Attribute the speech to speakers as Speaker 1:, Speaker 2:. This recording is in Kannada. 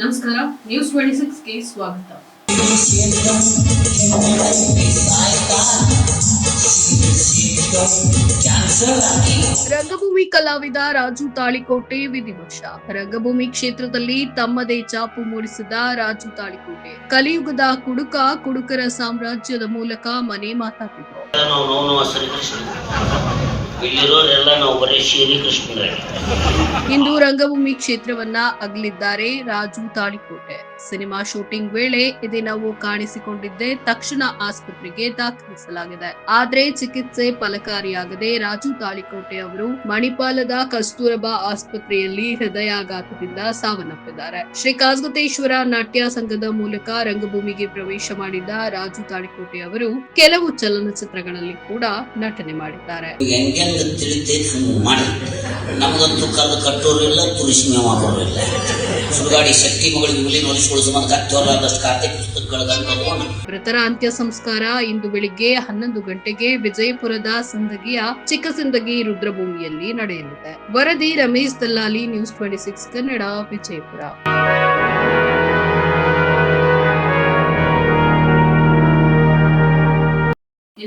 Speaker 1: ನಮಸ್ಕಾರ ನ್ಯೂಸ್ ಟ್ವೆಂಟಿ ಸಿಕ್ಸ್ಗೆ ಸ್ವಾಗತ. ರಂಗಭೂಮಿ ಕಲಾವಿದ ರಾಜು ತಾಳಿಕೋಟೆ ವಿಧಿವಶ. ರಂಗಭೂಮಿ ಕ್ಷೇತ್ರದಲ್ಲಿ ತಮ್ಮದೇ ಚಾಪು ಮೂಡಿಸಿದ ರಾಜು ತಾಳಿಕೋಟೆ. ಕಲಿಯುಗದ ಕುಡುಕ ಕುಡುಕರ ಸಾಮ್ರಾಜ್ಯದ ಮೂಲಕ ಮನೆ ಮಾತಾಡಿದ್ರು
Speaker 2: ನಾವು ನೋವು ನೋವು ಇಲ್ಲಿರೋರೆಲ್ಲ ನಾವು ಬರೀ ಶ್ರೀಕೃಷ್ಣರೇ
Speaker 1: ಇಂದು ರಂಗಭೂಮಿ ಕ್ಷೇತ್ರವನ್ನ ಅಗಲಿದ್ದಾರೆ ರಾಜು ತಾಳಿಕೋಟೆ. ಸಿನಿಮಾ ಶೂಟಿಂಗ್ ವೇಳೆ ಇದೇ ನೋವು ಕಾಣಿಸಿಕೊಂಡಿದ್ದೆ ತಕ್ಷಣ ಆಸ್ಪತ್ರೆಗೆ ದಾಖಲಿಸಲಾಗಿದೆ. ಆದ್ರೆ ಚಿಕಿತ್ಸೆ ಫಲಕಾರಿಯಾಗದೆ ರಾಜು ತಾಳಿಕೋಟೆ ಅವರು ಮಣಿಪಾಲದ ಕಸ್ತೂರಬಾ ಆಸ್ಪತ್ರೆಯಲ್ಲಿ ಹೃದಯಾಘಾತದಿಂದ ಸಾವನ್ನಪ್ಪಿದ್ದಾರೆ. ಶ್ರೀ ಕಾಸ್ಗುತೇಶ್ವರ ನಾಟ್ಯ ಸಂಘದ ಮೂಲಕ ರಂಗಭೂಮಿಗೆ ಪ್ರವೇಶ ಮಾಡಿದ್ದ ರಾಜು ತಾಳಿಕೋಟೆ ಅವರು ಕೆಲವು ಚಲನಚಿತ್ರಗಳಲ್ಲಿ ಕೂಡ ನಟನೆ ಮಾಡಿದ್ದಾರೆ.
Speaker 2: ಹೆಂಗೆಂಗ ತಿಳಿತೈತಿ ಹಂಗೆ ಮಾಡಿ. ನಮಗಂತೂ ಕರೆದು ಕಟ್ಟೋರು ಇಲ್ಲ ತುರಿಸಿ ಮಾಡೋರು ಇಲ್ಲ. ಸುಡುಗಾಡಿ ಶಕ್ತಿ ಮಗಳಿಗೆ ಹುಲಿ ನೋಡಿಸ್ಕೊಳ್ಳೋ ಸಂಬಂಧ ಕಟ್ಟೋರು ಆದಷ್ಟು ಕಾರ್ತಿಕ
Speaker 1: ಮೃತರ ಅಂತ್ಯ ಸಂಸ್ಕಾರ ಇಂದು ಬೆಳಿಗ್ಗೆ ಹನ್ನೊಂದು ಗಂಟೆಗೆ ವಿಜಯಪುರದ ಸಂದಗಿಯ ಚಿಕ್ಕಸಿಂದಗಿ ರುದ್ರಭೂಮಿಯಲ್ಲಿ ನಡೆಯಲಿದೆ. ವರದಿ Ramesh Dallali News twenty six Kannada, Vijayapura.